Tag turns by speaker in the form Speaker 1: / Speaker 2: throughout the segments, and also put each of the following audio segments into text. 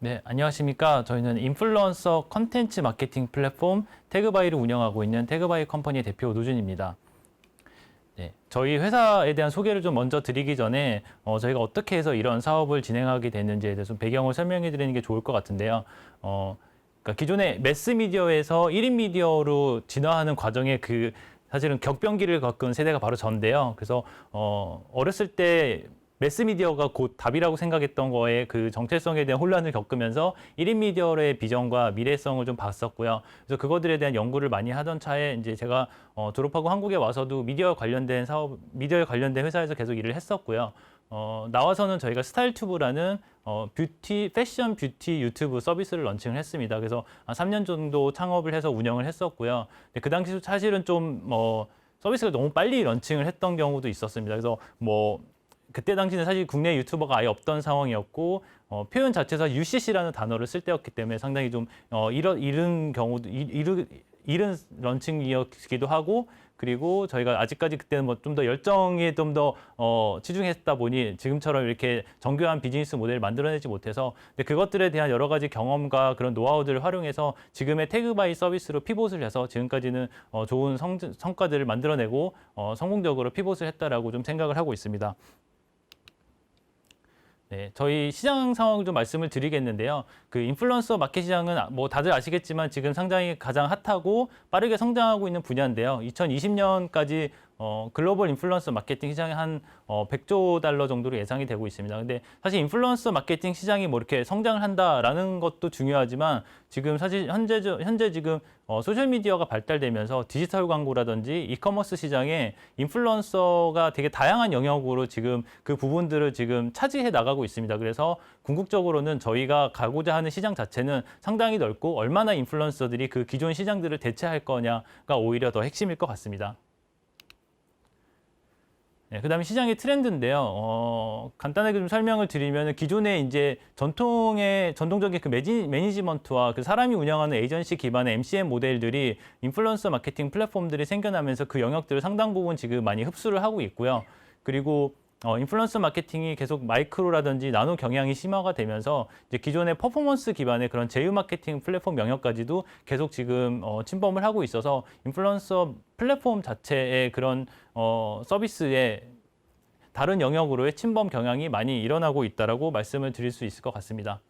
Speaker 1: 네, 안녕하십니까. 저희는 인플루언서 컨텐츠 마케팅 플랫폼 태그바이를 운영하고 있는 태그바이 컴퍼니 대표 노준입니다. 네, 저희 회사에 대한 소개를 좀 먼저 드리기 전에 어, 저희가 어떻게 해서 이런 사업을 진행하게 됐는지에 대해서 좀 배경을 설명해 드리는 게 좋을 것 같은데요. 어, 그러니까 기존의 매스미디어에서 1인 미디어로 진화하는 과정에 그 사실은 격변기를 겪은 세대가 바로 전데요. 그래서 어, 어렸을 때 매스미디어가 곧 답이라고 생각했던 거에 그 정체성에 대한 혼란을 겪으면서 1인 미디어의 비전과 미래성을 좀 봤었고요. 그래서 그것들에 대한 연구를 많이 하던 차에 이제 제가 어, 졸업하고 한국에 와서도 미디어 관련된 사업, 미디어에 관련된 회사에서 계속 일을 했었고요. 어, 나와서는 저희가 스타일튜브라는 어, 뷰티, 패션 뷰티 유튜브 서비스를 런칭을 했습니다. 그래서 한 3년 정도 창업을 해서 운영을 했었고요. 근데 그 당시 사실은 좀 뭐 서비스가 너무 빨리 런칭을 했던 경우도 있었습니다. 그래서 뭐 그때 당시는 사실 국내 유튜버가 아예 없던 상황이었고 어, 표현 자체에서 UCC라는 단어를 쓸 때였기 때문에 상당히 좀 어, 이런 이른 경우도 이- 이르 이른 런칭이었기도 하고 그리고 저희가 아직까지 그때는 뭐 좀 더 열정에 좀 더 어, 치중했다 보니 지금처럼 이렇게 정교한 비즈니스 모델을 만들어내지 못해서 근데 그것들에 대한 여러 가지 경험과 그런 노하우들을 활용해서 지금의 태그바이 서비스로 피봇을 해서 지금까지는 어, 좋은 성, 성과들을 만들어내고 어, 성공적으로 피봇을 했다라고 좀 생각을 하고 있습니다. 네, 저희 시장 상황을 좀 말씀을 드리겠는데요. 그 인플루언서 마켓 시장은 아- 뭐 다들 아시겠지만 지금 상당히 가장 핫하고 빠르게 성장하고 있는 분야인데요. 2020년까지 어, 글로벌 인플루언서 마케팅 시장이 한 어, 100조 달러 정도로 예상이 되고 있습니다. 근데 사실 인플루언서 마케팅 시장이 뭐 이렇게 성장을 한다라는 것도 중요하지만 지금 사실 현재 현재 지금 어, 소셜 미디어가 발달되면서 디지털 광고라든지 이커머스 시장에 인플루언서가 되게 다양한 영역으로 지금 그 부분들을 지금 차지해 나가고 있습니다. 그래서 궁극적으로는 저희가 가고자 하는 시장 자체는 상당히 넓고 얼마나 인플루언서들이 그 기존 시장들을 대체할 거냐가 오히려 더 핵심일 것 같습니다. 네, 그다음에 시장의 트렌드인데요. 어, 간단하게 좀 설명을 드리면 기존에 이제 전통의 전통적인 그 매지, 매니지먼트와 그 사람이 운영하는 에이전시 기반의 MCN 모델들이 인플루언서 마케팅 플랫폼들이 생겨나면서 그 영역들을 상당 부분 지금 많이 흡수를 하고 있고요. 그리고 어, 인플루언서 마케팅이 계속 마이크로라든지 나노 경향이 심화가 되면서 이제 기존의 퍼포먼스 기반의 그런 제휴 마케팅 플랫폼 영역까지도 계속 지금 어, 침범을 하고 있어서 인플루언서 플랫폼 자체의 그런 어, 서비스의 다른 영역으로의 침범 경향이 많이 일어나고 있다라고 말씀을 드릴 수 있을 것 같습니다.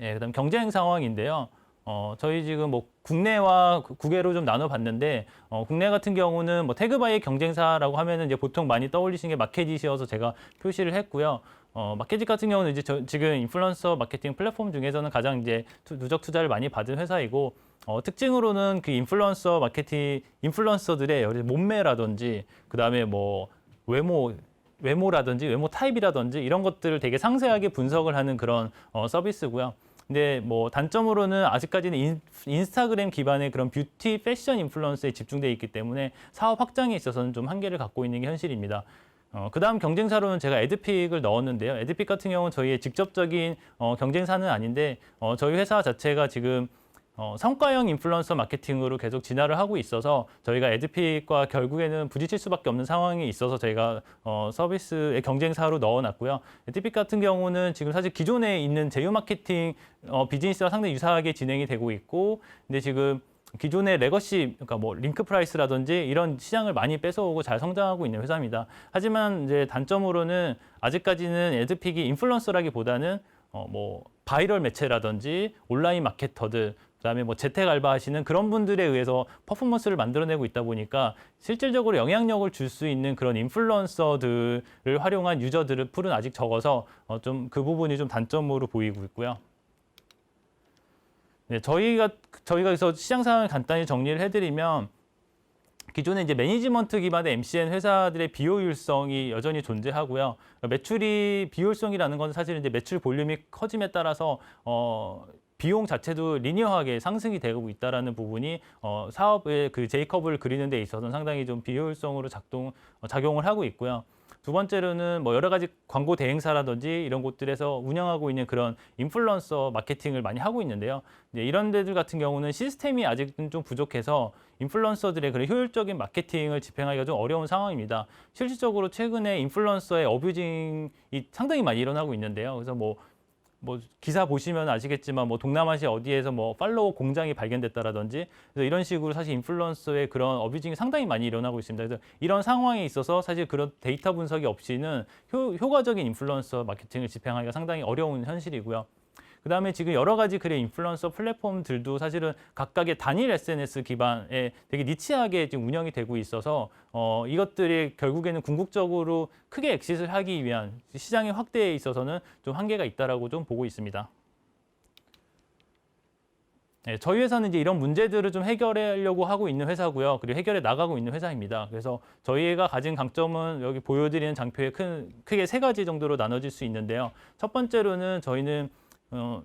Speaker 1: 예, 그다음 경쟁 상황인데요. 어, 저희 지금 뭐 국내와 구- 국외로 좀 나눠봤는데 어, 국내 같은 경우는 뭐 태그바이의 경쟁사라고 하면은 이제 보통 많이 떠올리시는 게 마켓잇이어서 제가 표시를 했고요. 어, 마켓잇 같은 경우는 이제 저, 지금 인플루언서 마케팅 플랫폼 중에서는 가장 이제 투- 누적 투자를 많이 받은 회사이고 어, 특징으로는 그 인플루언서 마케팅 인플루언서들의 몸매라든지 그 다음에 뭐 외모 외모라든지 외모 타입이라든지 이런 것들을 되게 상세하게 분석을 하는 그런 어, 서비스고요. 근데 뭐 단점으로는 아직까지는 인, 인스타그램 기반의 그런 뷰티 패션 인플루언서에 집중돼 있기 때문에 사업 확장에 있어서는 좀 한계를 갖고 있는 게 현실입니다. 어, 그 다음 경쟁사로는 제가 에드픽을 넣었는데요. 에드픽 같은 경우는 저희의 직접적인 어, 경쟁사는 아닌데 어, 저희 회사 자체가 지금 어, 성과형 인플루언서 마케팅으로 계속 진화를 하고 있어서 저희가 에드픽과 결국에는 부딪힐 수밖에 없는 상황이 있어서 저희가 어, 서비스의 경쟁사로 넣어놨고요. 에드픽 같은 경우는 지금 사실 기존에 있는 제휴 마케팅 어, 비즈니스와 상당히 유사하게 진행이 되고 있고, 근데 지금 기존의 레거시, 그러니까 뭐 링크 프라이스라든지 이런 시장을 많이 뺏어오고 잘 성장하고 있는 회사입니다. 하지만 이제 단점으로는 아직까지는 에드픽이 인플루언서라기보다는 어, 뭐 바이럴 매체라든지 온라인 마케터들 그다음에 뭐 재택 알바 하시는 그런 분들에 의해서 퍼포먼스를 만들어내고 있다 보니까 실질적으로 영향력을 줄 수 있는 그런 인플루언서들을 활용한 유저들의 풀은 아직 적어서 어, 좀 그 부분이 좀 단점으로 보이고 있고요. 네, 저희가 저희가 그래서 시장 상황을 간단히 정리를 해드리면 기존에 이제 매니지먼트 기반의 MCN 회사들의 비효율성이 여전히 존재하고요. 매출이 비효율성이라는 건 사실 이제 매출 볼륨이 커짐에 따라서 어 비용 자체도 리니어하게 상승이 되고 있다라는 부분이 어 사업의 그 J컵을 그리는 데 있어서는 상당히 좀 비효율성으로 작동 어, 작용을 하고 있고요. 두 번째로는 뭐 여러 가지 광고 대행사라든지 이런 곳들에서 운영하고 있는 그런 인플루언서 마케팅을 많이 하고 있는데요. 이제 이런 데들 같은 경우는 시스템이 아직은 좀 부족해서 인플루언서들의 그런 효율적인 마케팅을 집행하기가 좀 어려운 상황입니다. 실질적으로 최근에 인플루언서의 어뷰징이 상당히 많이 일어나고 있는데요. 그래서 뭐 뭐 기사 보시면 아시겠지만 뭐 동남아시아 어디에서 뭐 팔로워 공장이 발견됐다라든지 그래서 이런 식으로 사실 인플루언서의 그런 어뷰징이 상당히 많이 일어나고 있습니다. 그래서 이런 상황에 있어서 사실 그런 데이터 분석이 없이는 효, 효과적인 인플루언서 마케팅을 집행하기가 상당히 어려운 현실이고요. 그다음에 지금 여러 가지 그래 인플루언서 플랫폼들도 사실은 각각의 단일 SNS 기반에 되게 니치하게 지금 운영이 되고 있어서 어, 이것들이 결국에는 궁극적으로 크게 엑시스를 하기 위한 시장의 확대에 있어서는 좀 한계가 있다라고 좀 보고 있습니다. 네, 저희 회사는 이제 이런 문제들을 좀 해결하려고 하고 있는 회사고요. 그리고 해결해 나가고 있는 회사입니다. 그래서 저희가 가진 강점은 여기 보여드리는 장표에 큰, 크게 세 가지 정도로 나눠질 수 있는데요. 첫 번째로는 저희는 어,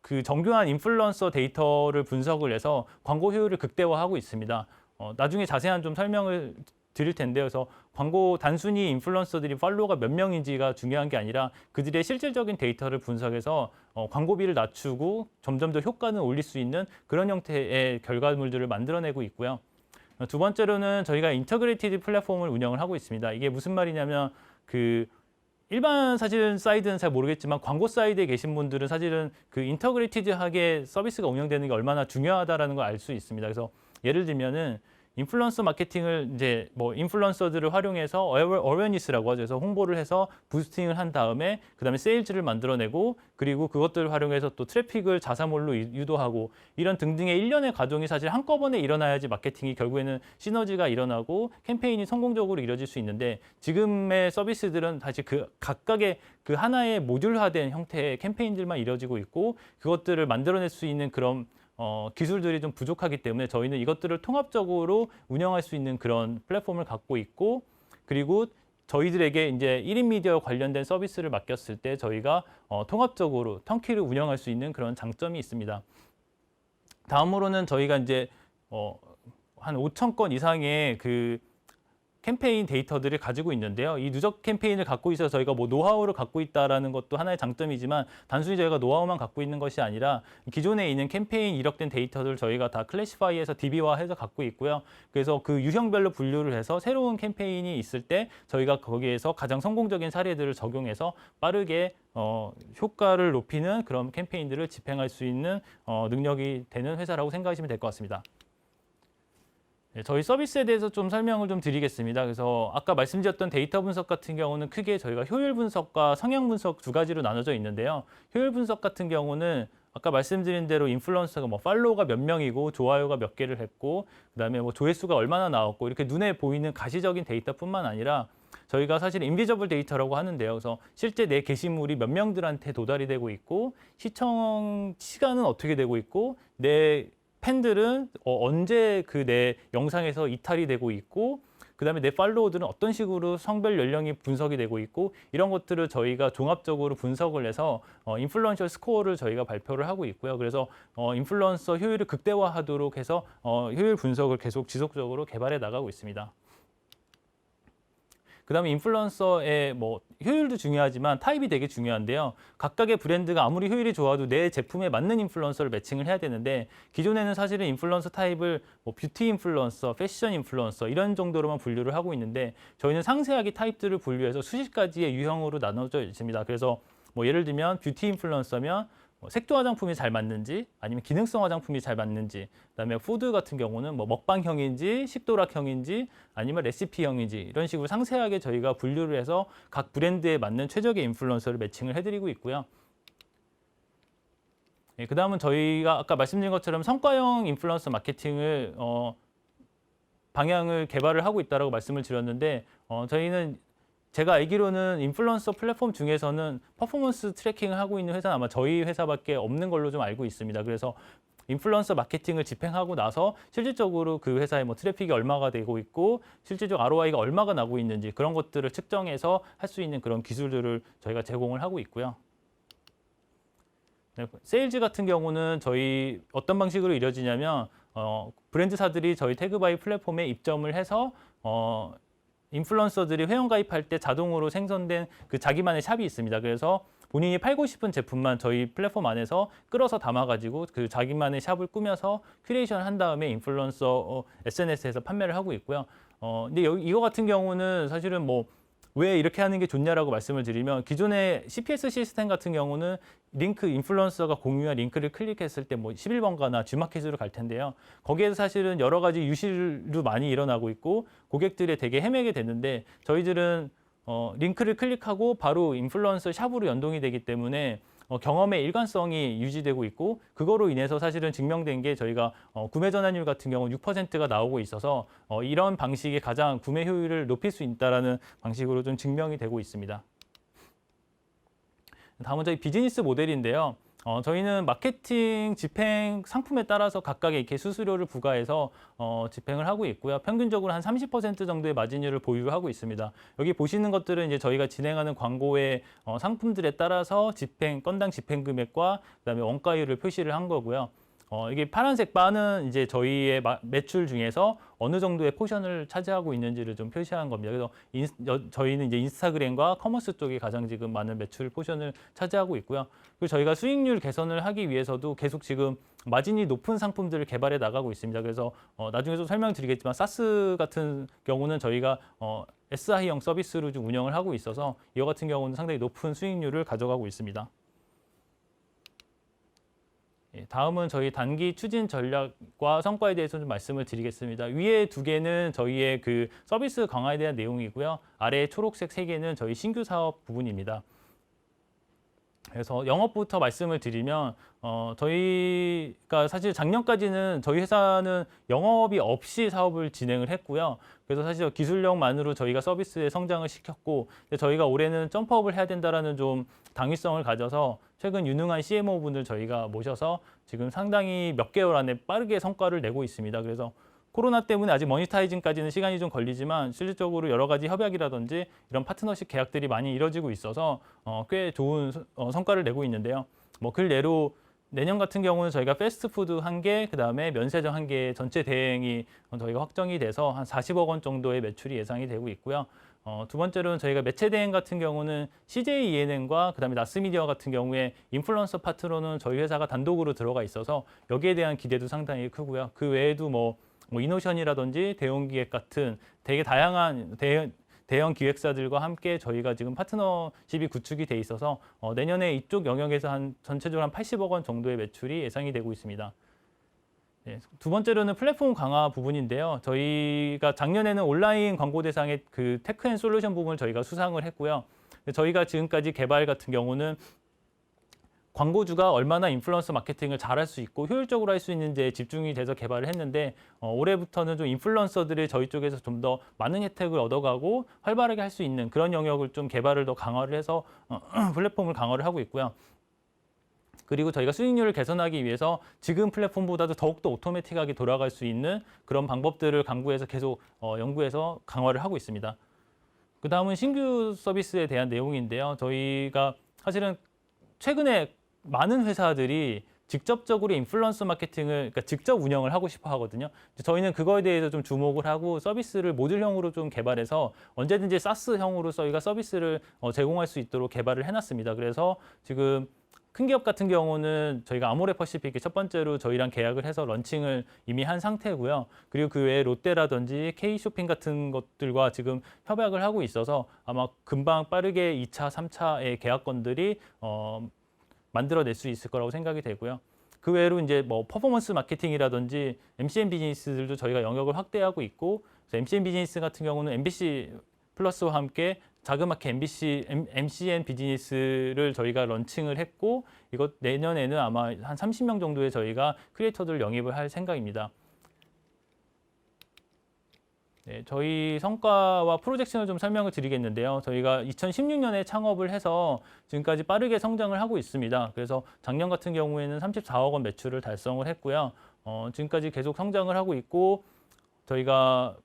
Speaker 1: 그 정교한 인플루언서 데이터를 분석을 해서 광고 효율을 극대화하고 있습니다. 어, 나중에 자세한 좀 설명을 드릴 텐데요. 그래서 광고 단순히 인플루언서들이 팔로워가 몇 명인지가 중요한 게 아니라 그들의 실질적인 데이터를 분석해서 어, 광고비를 낮추고 점점 더 효과는 올릴 수 있는 그런 형태의 결과물들을 만들어내고 있고요. 어, 두 번째로는 저희가 인터그레이티드 플랫폼을 운영을 하고 있습니다. 이게 무슨 말이냐면 그 일반 사실은 사이트는 잘 모르겠지만 광고 사이트에 계신 분들은 사실은 그 인터그레이티드하게 서비스가 운영되는 게 얼마나 중요하다라는 걸 알 수 있습니다. 그래서 예를 들면은 인플루언서 마케팅을 이제 뭐 인플루언서들을 활용해서 어웨니스라고 하죠. 그래서 홍보를 해서 부스팅을 한 다음에 그다음에 세일즈를 만들어내고 그리고 그것들을 활용해서 또 트래픽을 자사몰로 유- 유도하고 이런 등등의 일련의 과정이 사실 한꺼번에 일어나야지 마케팅이 결국에는 시너지가 일어나고 캠페인이 성공적으로 이루어질 수 있는데 지금의 서비스들은 사실 그 각각의 그 하나의 모듈화된 형태의 캠페인들만 이루어지고 있고 그것들을 만들어낼 수 있는 그런 어, 기술들이 좀 부족하기 때문에 저희는 이것들을 통합적으로 운영할 수 있는 그런 플랫폼을 갖고 있고 그리고 저희들에게 이제 1인 미디어 관련된 서비스를 맡겼을 때 저희가 어, 통합적으로 턴키를 운영할 수 있는 그런 장점이 있습니다. 다음으로는 저희가 이제 어, 한 5천 건 이상의 그 캠페인 데이터들을 가지고 있는데요. 이 누적 캠페인을 갖고 있어서 저희가 뭐 노하우를 갖고 있다라는 것도 하나의 장점이지만 단순히 저희가 노하우만 갖고 있는 것이 아니라 기존에 있는 캠페인 이력된 데이터들 저희가 다 클래시파이해서 DB화해서 갖고 있고요. 그래서 그 유형별로 분류를 해서 새로운 캠페인이 있을 때 저희가 거기에서 가장 성공적인 사례들을 적용해서 빠르게 어, 효과를 높이는 그런 캠페인들을 집행할 수 있는 어, 능력이 되는 회사라고 생각하시면 될 것 같습니다. 네, 저희 서비스에 대해서 좀 설명을 좀 드리겠습니다. 그래서 아까 말씀드렸던 데이터 분석 같은 경우는 크게 저희가 효율 분석과 성향 분석 두 가지로 나눠져 있는데요. 효율 분석 같은 경우는 아까 말씀드린 대로 인플루언서가 뭐 팔로워가 몇 명이고 좋아요가 몇 개를 했고 그다음에 뭐 조회수가 얼마나 나왔고 이렇게 눈에 보이는 가시적인 데이터뿐만 아니라 저희가 사실 인비저블 데이터라고 하는데요. 그래서 실제 내 게시물이 몇 명들한테 도달이 되고 있고 시청 시간은 어떻게 되고 있고 내 팬들은 어, 언제 그 내 영상에서 이탈이 되고 있고 그다음에 내 팔로워들은 어떤 식으로 성별 연령이 분석이 되고 있고 이런 것들을 저희가 종합적으로 분석을 해서 어, 인플루언셜 스코어를 저희가 발표를 하고 있고요. 그래서 어, 인플루언서 효율을 극대화하도록 해서 어, 효율 분석을 계속 지속적으로 개발해 나가고 있습니다. 그다음에 인플루언서의 뭐 효율도 중요하지만 타입이 되게 중요한데요. 각각의 브랜드가 아무리 효율이 좋아도 내 제품에 맞는 인플루언서를 매칭을 해야 되는데 기존에는 사실은 인플루언서 타입을 뭐 뷰티 인플루언서, 패션 인플루언서 이런 정도로만 분류를 하고 있는데 저희는 상세하게 타입들을 분류해서 수십 가지의 유형으로 나눠져 있습니다. 그래서 뭐 예를 들면 뷰티 인플루언서면 뭐 색조 화장품이 잘 맞는지 아니면 기능성 화장품이 잘 맞는지 그다음에 푸드 같은 경우는 뭐 먹방형인지 식도락형인지 아니면 레시피형인지 이런 식으로 상세하게 저희가 분류를 해서 각 브랜드에 맞는 최적의 인플루언서를 매칭을 해드리고 있고요. 예, 그 다음은 저희가 아까 말씀드린 것처럼 성과형 인플루언서 마케팅을 어, 방향을 개발을 하고 있다라고 말씀을 드렸는데 어, 저희는 제가 알기로는 인플루언서 플랫폼 중에서는 퍼포먼스 트래킹을 하고 있는 회사는 아마 저희 회사밖에 없는 걸로 좀 알고 있습니다. 그래서 인플루언서 마케팅을 집행하고 나서 실질적으로 그 회사의 뭐 트래픽이 얼마가 되고 있고 실질적 ROI가 얼마가 나고 있는지 그런 것들을 측정해서 할 수 있는 그런 기술들을 저희가 제공을 하고 있고요. 네, 세일즈 같은 경우는 저희 어떤 방식으로 이루어지냐면 어, 브랜드사들이 저희 태그바이 플랫폼에 입점을 해서 어, 인플루언서들이 회원 가입할 때 자동으로 생성된 그 자기만의 샵이 있습니다. 그래서 본인이 팔고 싶은 제품만 저희 플랫폼 안에서 끌어서 담아가지고 그 자기만의 샵을 꾸며서 큐레이션 한 다음에 인플루언서 어, SNS에서 판매를 하고 있고요. 어, 근데 여기 이거 같은 경우는 사실은 뭐 왜 이렇게 하는 게 좋냐라고 말씀을 드리면 기존의 CPS 시스템 같은 경우는 링크 인플루언서가 공유한 링크를 클릭했을 때 뭐 11번가나 G마켓으로 갈 텐데요. 거기에서 사실은 여러 가지 유실도 많이 일어나고 있고 고객들이 되게 헤매게 되는데 저희들은 어, 링크를 클릭하고 바로 인플루언서 샵으로 연동이 되기 때문에 어, 경험의 일관성이 유지되고 있고 그거로 인해서 사실은 증명된 게 저희가 어, 구매 전환율 같은 경우는 6%가 나오고 있어서 어, 이런 방식이 가장 구매 효율을 높일 수 있다라는 방식으로 좀 증명이 되고 있습니다. 다음은 저희 비즈니스 모델인데요. 어, 저희는 마케팅 집행 상품에 따라서 각각의 이렇게 수수료를 부과해서 어, 집행을 하고 있고요. 평균적으로 한 30% 정도의 마진율을 보유하고 있습니다. 여기 보시는 것들은 이제 저희가 진행하는 광고의 어, 상품들에 따라서 집행 건당 집행 금액과 그다음에 원가율을 표시를 한 거고요. 어, 이게 파란색 바는 이제 저희의 마- 매출 중에서 어느 정도의 포션을 차지하고 있는지를 좀 표시한 겁니다. 그래서 인, 여- 저희는 이제 인스타그램과 커머스 쪽이 가장 지금 많은 매출 포션을 차지하고 있고요. 그리고 저희가 수익률 개선을 하기 위해서도 계속 지금 마진이 높은 상품들을 개발해 나가고 있습니다. 그래서 어, 나중에 좀 설명드리겠지만 사스 같은 경우는 저희가 어, SI형 서비스로 좀 운영을 하고 있어서 이와 같은 경우는 상당히 높은 수익률을 가져가고 있습니다. 예, 다음은 저희 단기 추진 전략과 성과에 대해서 좀 말씀을 드리겠습니다. 위에 두 개는 저희의 그 서비스 강화에 대한 내용이고요. 아래 초록색 세 개는 저희 신규 사업 부분입니다. 그래서 영업부터 말씀을 드리면 어, 저희가 사실 작년까지는 저희 회사는 영업이 없이 사업을 진행을 했고요. 그래서 사실 기술력만으로 저희가 서비스에 성장을 시켰고 저희가 올해는 점프업을 해야 된다라는 좀 당위성을 가져서 최근 유능한 CMO 분을 저희가 모셔서 지금 상당히 몇 개월 안에 빠르게 성과를 내고 있습니다. 그래서 코로나 때문에 아직 모니타이징까지는 시간이 좀 걸리지만 실질적으로 여러 가지 협약이라든지 이런 파트너십 계약들이 많이 이뤄지고 있어서 어, 꽤 좋은 서- 어, 성과를 내고 있는데요. 뭐그 예로 내년 같은 경우는 저희가 패스트푸드 한 개, 그 다음에 면세점 한 개 전체 대행이 어, 저희가 확정이 돼서 한 40억 원 정도의 매출이 예상이 되고 있고요. 어, 두 번째로는 저희가 매체 대행 같은 경우는 CJ ENM과 그다음에 나스미디어 같은 경우에 인플루언서 파트로는 저희 회사가 단독으로 들어가 있어서 여기에 대한 기대도 상당히 크고요. 그 외에도 뭐, 뭐 이노션이라든지 대웅기획 같은 되게 다양한 대형 대형 기획사들과 함께 저희가 지금 파트너십이 구축이 돼 있어서 어, 내년에 이쪽 영역에서 한 전체적으로 한 80억 원 정도의 매출이 예상이 되고 있습니다. 네, 두 번째로는 플랫폼 강화 부분인데요. 저희가 작년에는 온라인 광고 대상의 그 테크 앤 솔루션 부분을 저희가 수상을 했고요. 저희가 지금까지 개발 같은 경우는 광고주가 얼마나 인플루언서 마케팅을 잘할 수 있고 효율적으로 할 수 있는지에 집중이 돼서 개발을 했는데 어, 올해부터는 좀 인플루언서들이 저희 쪽에서 좀 더 많은 혜택을 얻어가고 활발하게 할 수 있는 그런 영역을 좀 개발을 더 강화를 해서 어, 플랫폼을 강화를 하고 있고요. 그리고 저희가 수익률을 개선하기 위해서 지금 플랫폼보다도 더욱더 오토매틱하게 돌아갈 수 있는 그런 방법들을 강구해서 계속 어, 연구해서 강화를 하고 있습니다. 그 다음은 신규 서비스에 대한 내용인데요. 저희가 사실은 최근에 많은 회사들이 직접적으로 인플루언서 마케팅을 그러니까 직접 운영을 하고 싶어 하거든요. 저희는 그거에 대해서 좀 주목을 하고 서비스를 모듈형으로 좀 개발해서 언제든지 사스형으로 저희가 서비스를 어, 제공할 수 있도록 개발을 해놨습니다. 그래서 지금 큰 기업 같은 경우는 저희가 아모레 퍼시픽이 첫 번째로 저희랑 계약을 해서 런칭을 이미 한 상태고요. 그리고 그 외에 롯데라든지 K쇼핑 같은 것들과 지금 협약을 하고 있어서 아마 금방 빠르게 2차, 3차의 계약건들이 어, 만들어낼 수 있을 거라고 생각이 되고요. 그 외로 이제 뭐 퍼포먼스 마케팅이라든지 MCN 비즈니스들도 저희가 영역을 확대하고 있고 MCN 비즈니스 같은 경우는 MBC 플러스와 함께 자그마케 MBC, MCN 비즈니스를 저희가 런칭을 했고 이것 내년에는 아마 한 30명 정도의 저희가 크리에이터들 영입을 할 생각입니다. 네, 저희 성과와 프로젝션을 좀 설명을 드리겠는데요. 저희가 2016년에 창업을 해서 지금까지 빠르게 성장을 하고 있습니다. 그래서 작년 같은 경우에는 34억 원 매출을 달성을 했고요. 어, 지금까지 계속 성장을 하고 있고 저희가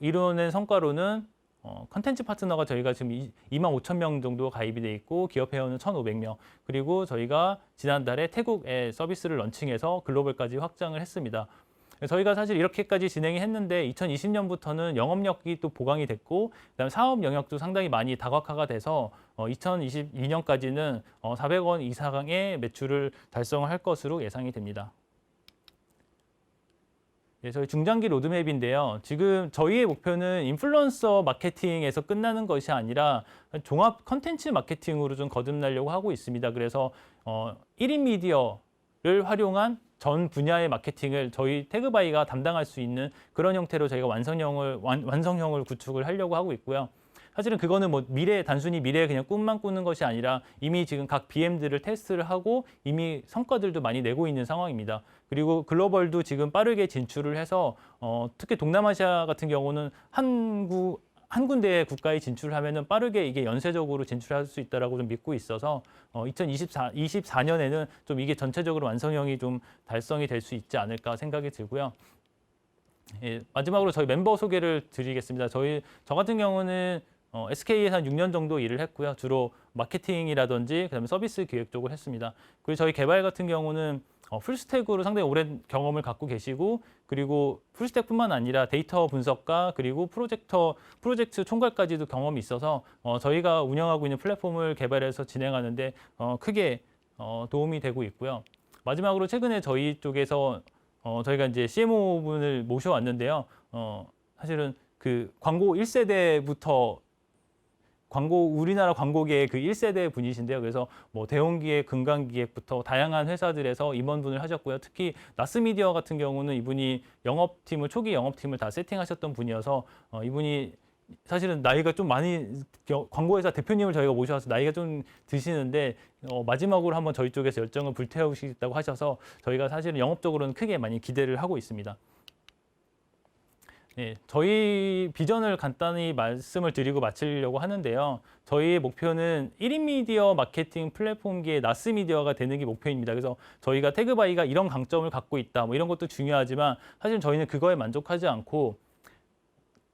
Speaker 1: 이뤄낸 성과로는 어, 컨텐츠 파트너가 저희가 지금 2만 5천 명 정도 가입이 돼 있고 기업 회원은 1,500명 그리고 저희가 지난달에 태국에 서비스를 런칭해서 글로벌까지 확장을 했습니다. 저희가 사실 이렇게까지 진행이 했는데 2020년부터는 영업력이 또 보강이 됐고 그다음에 사업 영역도 상당히 많이 다각화가 돼서 어, 2022년까지는 어, 400원 이상의 매출을 달성을 할 것으로 예상이 됩니다. 예, 저희 중장기 로드맵인데요. 지금 저희의 목표는 인플루언서 마케팅에서 끝나는 것이 아니라 종합 컨텐츠 마케팅으로 좀 거듭나려고 하고 있습니다. 그래서 어, 1인 미디어를 활용한 전 분야의 마케팅을 저희 태그바이가 담당할 수 있는 그런 형태로 저희가 완성형을 완, 완성형을 구축을 하려고 하고 있고요. 사실은 그거는 뭐 미래 단순히 미래에 그냥 꿈만 꾸는 것이 아니라 이미 지금 각 BM들을 테스트를 하고 이미 성과들도 많이 내고 있는 상황입니다. 그리고 글로벌도 지금 빠르게 진출을 해서 어, 특히 동남아시아 같은 경우는 한국 한 군데의 국가에 진출하면은 빠르게 이게 연쇄적으로 진출할 수 있다라고 좀 믿고 있어서 어, 2024 24년에는 좀 이게 전체적으로 완성형이 좀 달성이 될 수 있지 않을까 생각이 들고요. 예, 마지막으로 저희 멤버 소개를 드리겠습니다. 저희 저 같은 경우는 어, SK에서 한 6년 정도 일을 했고요. 주로 마케팅이라든지 그다음에 서비스 기획 쪽을 했습니다. 그리고 저희 개발 같은 경우는 어, 풀스택으로 상당히 오랜 경험을 갖고 계시고 그리고 풀스택뿐만 아니라 데이터 분석과 그리고 프로젝터 프로젝트 총괄까지도 경험이 있어서 어, 저희가 운영하고 있는 플랫폼을 개발해서 진행하는데 어, 크게 어, 도움이 되고 있고요. 마지막으로 최근에 저희 쪽에서 어, 저희가 이제 CMO 분을 모셔왔는데요. 어, 사실은 그 광고 1세대부터 광고 우리나라 광고계의 그 1세대 분이신데요. 그래서 뭐 대원기획, 금강기획부터 다양한 회사들에서 임원분을 하셨고요. 특히 나스미디어 같은 경우는 이분이 영업팀을 초기 영업팀을 다 세팅하셨던 분이어서 어, 이분이 사실은 나이가 좀 많이 겨- 광고회사 대표님을 저희가 모셔와서 나이가 좀 드시는데 어, 마지막으로 한번 저희 쪽에서 열정을 불태우시겠다고 하셔서 저희가 사실은 영업적으로는 크게 많이 기대를 하고 있습니다. 네, 저희 비전을 간단히 말씀을 드리고 마치려고 하는데요. 저희의 목표는 1인 미디어 마케팅 플랫폼계의 나스 미디어가 되는 게 목표입니다. 그래서 저희가 태그바이가 이런 강점을 갖고 있다, 뭐 이런 것도 중요하지만 사실 저희는 그거에 만족하지 않고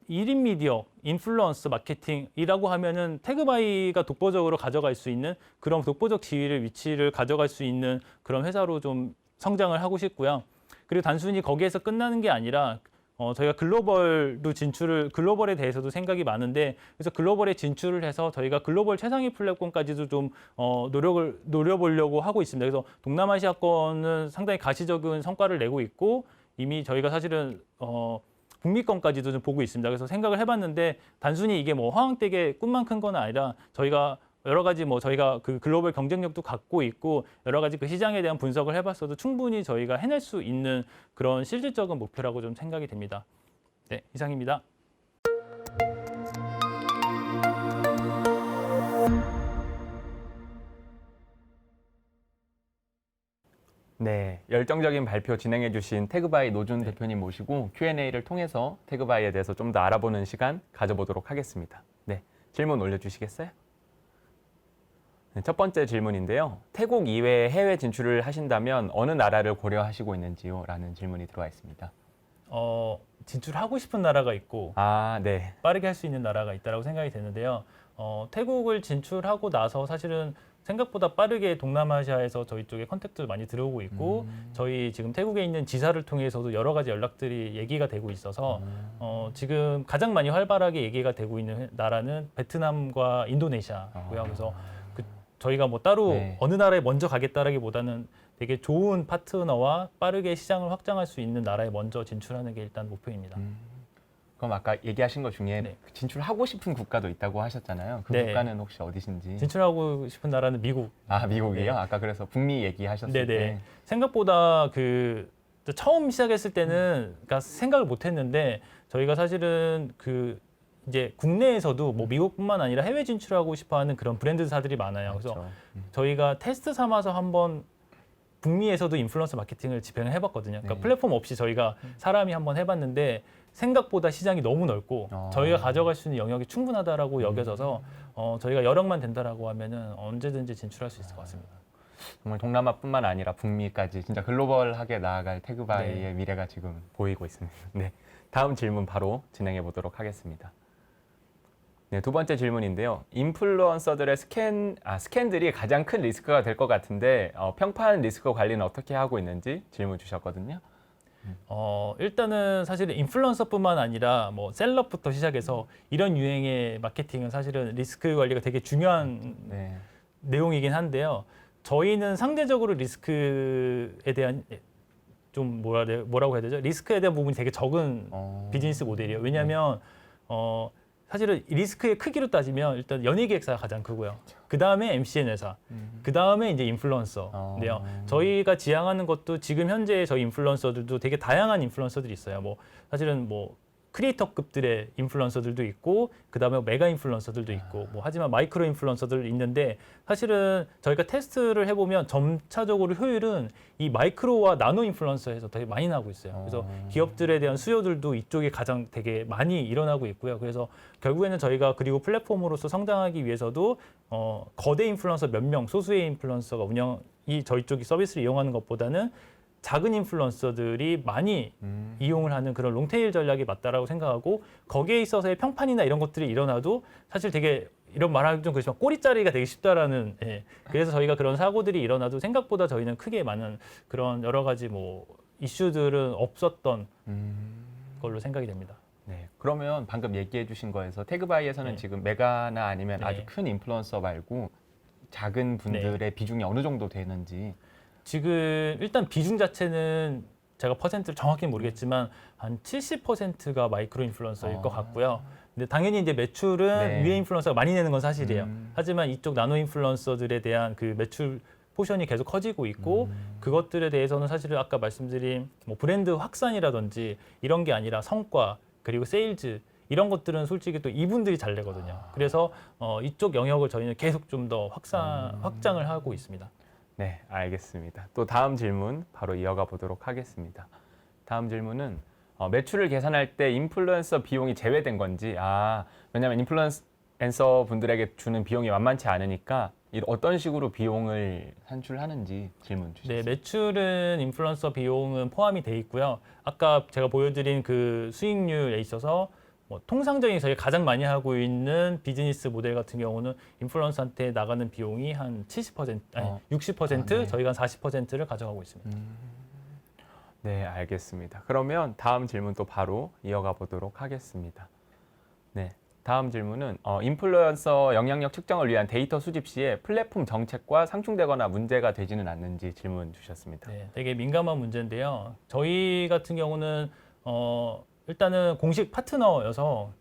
Speaker 1: 1인 미디어, 인플루언서 마케팅이라고 하면은 태그바이가 독보적으로 가져갈 수 있는 그런 독보적 지위를 위치를 가져갈 수 있는 그런 회사로 좀 성장을 하고 싶고요. 그리고 단순히 거기에서 끝나는 게 아니라 어, 저희가 글로벌도 진출을 글로벌에 대해서도 생각이 많은데 그래서 글로벌에 진출을 해서 저희가 글로벌 최상위 플랫폼까지도 좀 어, 노력을 노려보려고 하고 있습니다. 그래서 동남아시아권은 상당히 가시적인 성과를 내고 있고 이미 저희가 사실은 어, 북미권까지도 좀 보고 있습니다. 그래서 생각을 해봤는데 단순히 이게 뭐 화왕댁의 꿈만 큰 건 아니라 저희가 여러 가지 뭐 저희가 그 글로벌 경쟁력도 갖고 있고 여러 가지 그 시장에 대한 분석을 해봤어도 충분히 저희가 해낼 수 있는 그런 실질적인 목표라고 좀 생각이 됩니다. 네, 이상입니다.
Speaker 2: 네, 열정적인 발표 진행해 주신 태그바이 노준 대표님 모시고 Q&A를 통해서 태그바이에 대해서 좀 더 알아보는 시간 가져보도록 하겠습니다. 네, 질문 올려주시겠어요? 네, 첫 번째 질문인데요. 태국 이외에 해외 진출을 하신다면 어느 나라를 고려하시고 있는지요? 라는 질문이 들어와 있습니다.
Speaker 1: 어, 진출하고 싶은 나라가 있고
Speaker 2: 아, 네.
Speaker 1: 빠르게 할 수 있는 나라가 있다고 생각이 되는데요. 어, 태국을 진출하고 나서 사실은 생각보다 빠르게 동남아시아에서 저희 쪽에 컨택도 많이 들어오고 있고 저희 지금 태국에 있는 지사를 통해서도 여러 가지 연락들이 얘기가 되고 있어서 어, 지금 가장 많이 활발하게 얘기가 되고 있는 나라는 베트남과 인도네시아고요.
Speaker 2: 아.
Speaker 1: 그래서 그 저희가 뭐 따로
Speaker 2: 네.
Speaker 1: 어느 나라에 먼저 가겠다라기보다는 되게 좋은 파트너와 빠르게 시장을 확장할 수 있는 나라에 먼저 진출하는 게 일단 목표입니다.
Speaker 2: 음, 그럼 아까 얘기하신 것 중에
Speaker 1: 네.
Speaker 2: 진출하고 싶은 국가도 있다고 하셨잖아요. 그
Speaker 1: 네.
Speaker 2: 국가는 혹시 어디신지?
Speaker 1: 진출하고 싶은 나라는 미국.
Speaker 2: 아, 미국이요?
Speaker 1: 네.
Speaker 2: 아까 그래서 북미 얘기하셨을
Speaker 1: 네네.
Speaker 2: 때.
Speaker 1: 생각보다 그 처음 시작했을 때는 그러니까 생각을 못했는데 저희가 사실은 그 이제 국내에서도 뭐 미국뿐만 아니라 해외 진출하고 싶어하는 그런 브랜드사들이 많아요. 그래서
Speaker 2: 그렇죠.
Speaker 1: 저희가 테스트 삼아서 한번 북미에서도 인플루언서 마케팅을 집행을 해봤거든요. 그러니까
Speaker 2: 네.
Speaker 1: 플랫폼 없이 저희가 사람이 한번 해봤는데 생각보다 시장이 너무 넓고
Speaker 2: 어.
Speaker 1: 저희가 가져갈 수 있는 영역이 충분하다라고 여겨져서 어, 저희가 여력만 된다라고 하면은 언제든지 진출할 수 있을 것 같습니다.
Speaker 2: 정말 동남아뿐만 아니라 북미까지 진짜 글로벌하게 나아갈 태그바이의
Speaker 1: 네.
Speaker 2: 미래가 지금 보이고 있습니다. 네, 다음 질문 바로 진행해 보도록 하겠습니다. 네, 두 번째 질문인데요. 인플루언서들의 스캔, 아, 스캔들이 가장 큰 리스크가 될 것 같은데 어, 평판 리스크 관리는 어떻게 하고 있는지 질문 주셨거든요.
Speaker 1: 어, 일단은 사실은 인플루언서뿐만 아니라 뭐 셀럽부터 시작해서 이런 유행의 마케팅은 사실은 리스크 관리가 되게 중요한
Speaker 2: 네,
Speaker 1: 내용이긴 한데요. 저희는 상대적으로 리스크에 대한 좀 뭐라 뭐라고 해야 되죠? 리스크에 대한 부분이 되게 적은
Speaker 2: 어.
Speaker 1: 비즈니스 모델이에요. 왜냐하면 어 사실은 이 리스크의 크기로 따지면 일단 연예 기획사가 가장 크고요. 그 다음에 MCN 회사,
Speaker 2: 음.
Speaker 1: 그 다음에 이제 인플루언서인데요.
Speaker 2: 어.
Speaker 1: 저희가 지향하는 것도 지금 현재 저희 인플루언서들도 되게 다양한 인플루언서들이 있어요. 뭐 사실은 뭐 크리에이터급들의 인플루언서들도 있고 그다음에 메가 인플루언서들도 있고 뭐 하지만 마이크로 인플루언서들 있는데 사실은 저희가 테스트를 해보면 점차적으로 효율은 이 마이크로와 나노 인플루언서에서 되게 많이 나고 있어요. 그래서
Speaker 2: 어.
Speaker 1: 기업들에 대한 수요들도 이쪽에 가장 되게 많이 일어나고 있고요. 그래서 결국에는 저희가 그리고 플랫폼으로서 성장하기 위해서도 어, 거대 인플루언서 몇 명, 소수의 인플루언서가 운영 이 저희 쪽이 서비스를 이용하는 것보다는 작은 인플루언서들이 많이
Speaker 2: 음.
Speaker 1: 이용을 하는 그런 롱테일 전략이 맞다라고 생각하고 거기에 있어서의 평판이나 이런 것들이 일어나도 사실 되게 이런 말하기 좀 그렇지만 꼬리자리가 되게 쉽다라는 예. 그래서 저희가 그런 사고들이 일어나도 생각보다 저희는 크게 많은 그런 여러 가지 뭐 이슈들은 없었던
Speaker 2: 음.
Speaker 1: 걸로 생각이 됩니다.
Speaker 2: 네. 그러면 방금 얘기해 주신 거에서 태그바이에서는
Speaker 1: 네.
Speaker 2: 지금 메가나 아니면
Speaker 1: 네.
Speaker 2: 아주 큰 인플루언서 말고 작은 분들의 비중이 어느 정도 되는지
Speaker 1: 지금 일단 비중 자체는 제가 퍼센트를 정확히 모르겠지만 한 70%가 마이크로 인플루언서일
Speaker 2: 아.
Speaker 1: 것 같고요. 근데 당연히 이제 매출은
Speaker 2: 네.
Speaker 1: 위에 인플루언서가 많이 내는 건 사실이에요.
Speaker 2: 음.
Speaker 1: 하지만 이쪽 나노 인플루언서들에 대한 그 매출 포션이 계속 커지고 있고
Speaker 2: 음.
Speaker 1: 그것들에 대해서는 사실은 아까 말씀드린 뭐 브랜드 확산이라든지 이런 게 아니라 성과 그리고 세일즈 이런 것들은 솔직히 또 이분들이 잘 내거든요.
Speaker 2: 아.
Speaker 1: 그래서 어, 이쪽 영역을 저희는 계속 좀 더 확산
Speaker 2: 음.
Speaker 1: 확장을 하고 있습니다.
Speaker 2: 네, 알겠습니다. 또 다음 질문 바로 이어가 보도록 하겠습니다. 다음 질문은 어, 매출을 계산할 때 인플루언서 비용이 제외된 건지 아 왜냐하면 인플루언서 분들에게 주는 비용이 만만치 않으니까 이 어떤 식으로 비용을 산출하는지 질문
Speaker 1: 네,
Speaker 2: 주셨습니다.
Speaker 1: 매출은 인플루언서 비용은 포함이 돼 있고요. 아까 제가 보여드린 그 수익률에 있어서 뭐 통상적인 저희가 가장 많이 하고 있는 비즈니스 모델 같은 경우는 인플루언서한테 나가는 비용이 한 70% 아니
Speaker 2: 어.
Speaker 1: 60%
Speaker 2: 아, 네.
Speaker 1: 저희가 한 40%를 가져가고 있습니다.
Speaker 2: 네, 알겠습니다. 그러면 다음 질문 또 바로 이어가 보도록 하겠습니다. 네, 다음 질문은 어, 인플루언서 영향력 측정을 위한 데이터 수집 시에 플랫폼 정책과 상충되거나 문제가 되지는 않는지 질문 주셨습니다.
Speaker 1: 네, 되게 민감한 문제인데요. 저희 같은 경우는 어, 일단은 공식 파트너여서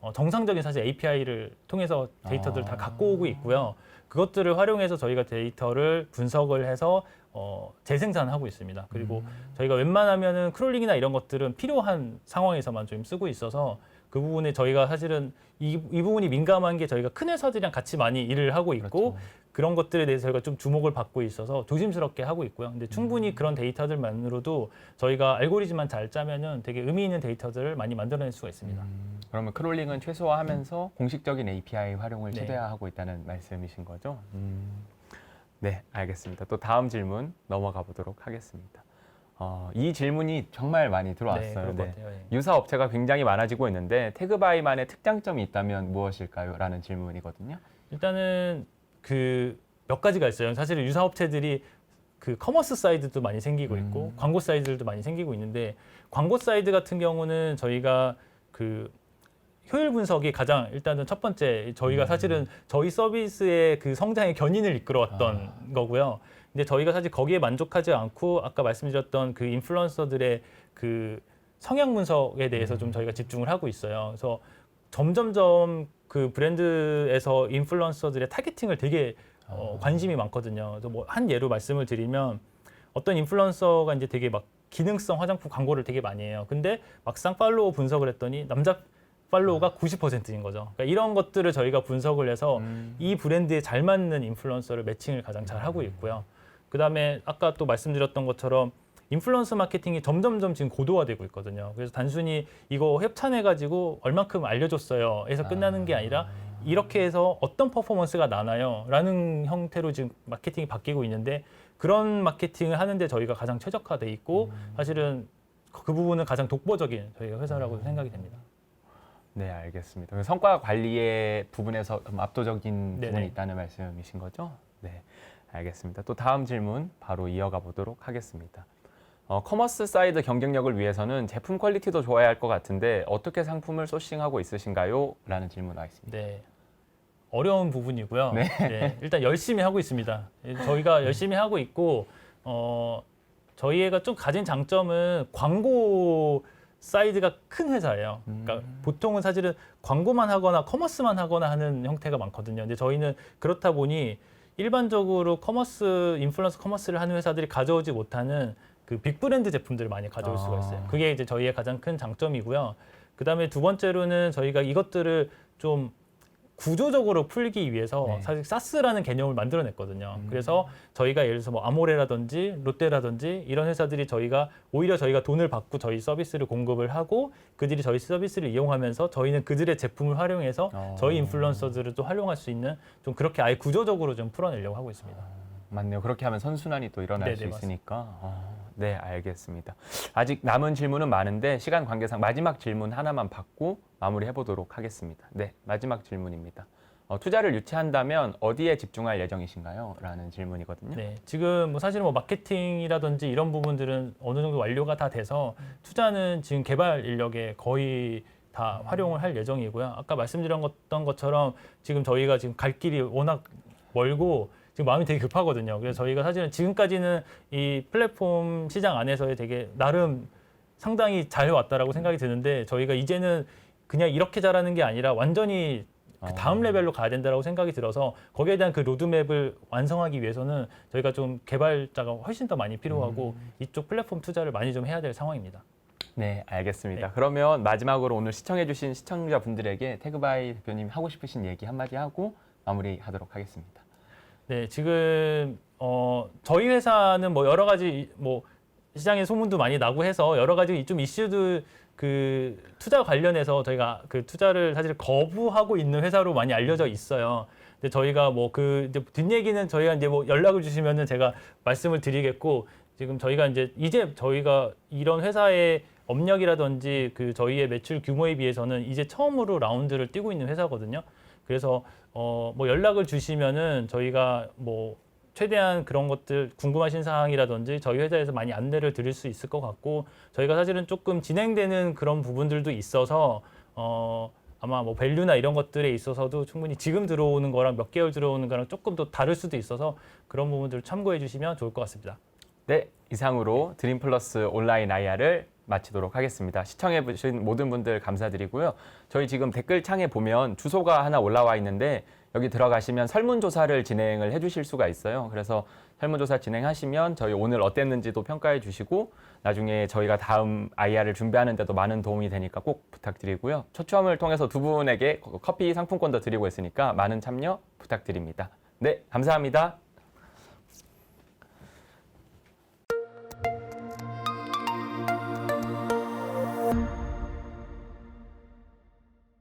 Speaker 1: 어, 정상적인 사실 API를 통해서 데이터들을
Speaker 2: 아.
Speaker 1: 다 갖고 오고 있고요. 그것들을 활용해서 저희가 데이터를 분석을 해서 어, 재생산하고 있습니다. 그리고
Speaker 2: 음.
Speaker 1: 저희가 웬만하면은 크롤링이나 이런 것들은 필요한 상황에서만 좀 쓰고 있어서 그 부분에 저희가 사실은 이, 이 부분이 민감한 게 저희가 큰 회사들이랑 같이 많이 일을 하고 있고
Speaker 2: 그렇죠.
Speaker 1: 그런 것들에 대해서 저희가 좀 주목을 받고 있어서 조심스럽게 하고 있고요. 근데 충분히
Speaker 2: 음.
Speaker 1: 그런 데이터들만으로도 저희가 알고리즘만 잘 짜면은 되게 의미 있는 데이터들을 많이 만들어낼 수가 있습니다.
Speaker 2: 음, 그러면 크롤링은 최소화하면서 공식적인 API 활용을
Speaker 1: 네.
Speaker 2: 최대화하고 있다는 말씀이신 거죠? 음, 네, 알겠습니다. 또 다음 질문 넘어가 보도록 하겠습니다. 어, 이 질문이 정말 많이
Speaker 1: 네,
Speaker 2: 들어왔어요. 네.
Speaker 1: 같아요. 예.
Speaker 2: 유사 업체가 굉장히 많아지고 있는데 태그바이만의 특장점이 있다면 무엇일까요? 라는 질문이거든요.
Speaker 1: 일단은 그 몇 가지가 있어요. 사실은 유사 업체들이 그 커머스 사이드도 많이 생기고 있고
Speaker 2: 음.
Speaker 1: 광고 사이드들도 많이 생기고 있는데 광고 사이드 같은 경우는 저희가 그 효율 분석이 가장 일단은 첫 번째 저희가
Speaker 2: 음.
Speaker 1: 사실은 저희 서비스의 그 성장의 견인을 이끌어왔던
Speaker 2: 아.
Speaker 1: 거고요. 근데 저희가 사실 거기에 만족하지 않고 아까 말씀드렸던 그 인플루언서들의 그 성향 분석에 대해서
Speaker 2: 음.
Speaker 1: 좀 저희가 집중을 하고 있어요. 그래서 점점점 그 브랜드에서 인플루언서들의 타겟팅을 되게 어,
Speaker 2: 아.
Speaker 1: 관심이 많거든요. 그래서 뭐 한 예로 말씀을 드리면 어떤 인플루언서가 이제 되게 막 기능성 화장품 광고를 되게 많이 해요. 근데 막상 팔로워 분석을 했더니 남자 팔로워가 90%인 거죠. 그러니까 이런 것들을 저희가 분석을 해서
Speaker 2: 음,
Speaker 1: 이 브랜드에 잘 맞는 인플루언서를 매칭을 가장 잘 하고 있고요. 그다음에 아까 또 말씀드렸던 것처럼 인플루언서 마케팅이 점점점 지금 고도화되고 있거든요. 그래서 단순히 이거 협찬해 가지고 얼만큼 알려줬어요. 해서 끝나는 게 아니라 이렇게 해서 어떤 퍼포먼스가 나나요? 라는 형태로 지금 마케팅이 바뀌고 있는데 그런 마케팅을 하는데 저희가 가장 최적화돼 있고 사실은 그 부분은 가장 독보적인 저희가 회사라고 생각이 됩니다.
Speaker 2: 네, 알겠습니다. 성과 관리의 부분에서 좀 압도적인
Speaker 1: 네네.
Speaker 2: 부분이 있다는 말씀이신 거죠? 네, 알겠습니다. 또 다음 질문 바로 이어가 보도록 하겠습니다. 어, 커머스 사이드 경쟁력을 위해서는 제품 퀄리티도 좋아야 할 것 같은데 어떻게 상품을 소싱하고 있으신가요? 라는 질문 와 있습니다.
Speaker 1: 네. 어려운 부분이고요. 네, 일단 열심히 하고 있습니다. 저희가 열심히 하고 있고 어 저희가 좀 가진 장점은 광고 사이드가 큰 회사예요. 그러니까 보통은 사실은 광고만 하거나 커머스만 하거나 하는 형태가 많거든요. 근데 저희는 그렇다 보니 일반적으로 커머스 인플루언서 커머스를 하는 회사들이 가져오지 못하는 그 빅브랜드 제품들을 많이 가져올 수가 있어요.
Speaker 2: 아.
Speaker 1: 그게 이제 저희의 가장 큰 장점이고요. 그다음에 두 번째로는 저희가 이것들을 좀 구조적으로 풀기 위해서
Speaker 2: 네.
Speaker 1: 사실 사스라는 개념을 만들어냈거든요.
Speaker 2: 음.
Speaker 1: 그래서 저희가 예를 들어서 뭐 아모레라든지 롯데라든지 이런 회사들이 저희가 오히려 저희가 돈을 받고 저희 서비스를 공급을 하고 그들이 저희 서비스를 이용하면서 저희는 그들의 제품을 활용해서
Speaker 2: 어.
Speaker 1: 저희 인플루언서들을 또 활용할 수 있는 좀 그렇게 아예 구조적으로 좀 풀어내려고 하고 있습니다.
Speaker 2: 맞네요. 그렇게 하면 선순환이 또 일어날
Speaker 1: 네네,
Speaker 2: 수
Speaker 1: 맞습니다.
Speaker 2: 있으니까. 어, 네, 알겠습니다. 아직 남은 질문은 많은데 시간 관계상 마지막 질문 하나만 받고 마무리해 보도록 하겠습니다. 네, 마지막 질문입니다. 어, 투자를 유치한다면 어디에 집중할 예정이신가요? 라는 질문이거든요.
Speaker 1: 네, 지금 뭐 사실은 뭐 마케팅이라든지 이런 부분들은 어느 정도 완료가 다 돼서 투자는 지금 개발 인력에 거의 다 활용을 할 예정이고요. 아까 말씀드렸던 것처럼 지금 저희가 지금 갈 길이 워낙 멀고 지금 마음이 되게 급하거든요. 그래서 저희가 사실은 지금까지는 이 플랫폼 시장 안에서의 되게 나름 상당히 잘 왔다라고 생각이 드는데 저희가 이제는 그냥 이렇게 잘하는 게 아니라 완전히 그 다음
Speaker 2: 어.
Speaker 1: 레벨로 가야 된다라고 생각이 들어서 거기에 대한 그 로드맵을 완성하기 위해서는 저희가 좀 개발자가 훨씬 더 많이 필요하고 이쪽 플랫폼 투자를 많이 좀 해야 될 상황입니다.
Speaker 2: 네, 알겠습니다.
Speaker 1: 네.
Speaker 2: 그러면 마지막으로 오늘 시청해주신 시청자분들에게 태그바이 대표님 하고 싶으신 얘기 한마디 하고 마무리하도록 하겠습니다.
Speaker 1: 네, 지금 어 저희 회사는 뭐 여러 가지 뭐 시장에 소문도 많이 나고 해서 여러 가지 좀 이슈들 그 투자 관련해서 저희가 그 투자를 사실 거부하고 있는 회사로 많이 알려져 있어요. 근데 저희가 뭐그 뒷얘기는 저희가 이제 뭐 연락을 주시면은 제가 말씀을 드리겠고 지금 저희가 이제 이제 저희가 이런 회사의 업력이라든지 그 저희의 매출 규모에 비해서는 이제 처음으로 라운드를 뛰고 있는 회사거든요. 그래서 어 뭐 연락을 주시면은 저희가 뭐 최대한 그런 것들 궁금하신 사항이라든지 저희 회사에서 많이 안내를 드릴 수 있을 것 같고 저희가 사실은 조금 진행되는 그런 부분들도 있어서 어 아마 뭐 밸류나 이런 것들에 있어서도 충분히 지금 들어오는 거랑 몇 개월 들어오는 거랑 조금 더 다를 수도 있어서 그런 부분들을 참고해 주시면 좋을 것 같습니다.
Speaker 2: 네, 이상으로 드림플러스 온라인 IR을 마치도록 하겠습니다. 시청해 주신 모든 분들 감사드리고요. 저희 지금 댓글창에 보면 주소가 하나 올라와 있는데 여기 들어가시면 설문조사를 진행을 해 주실 수가 있어요. 그래서 설문조사 진행하시면 저희 오늘 어땠는지도 평가해 주시고 나중에 저희가 다음 IR을 준비하는 데도 많은 도움이 되니까 꼭 부탁드리고요. 초추함을 통해서 두 분에게 커피 상품권도 드리고 있으니까 많은 참여 부탁드립니다. 네, 감사합니다.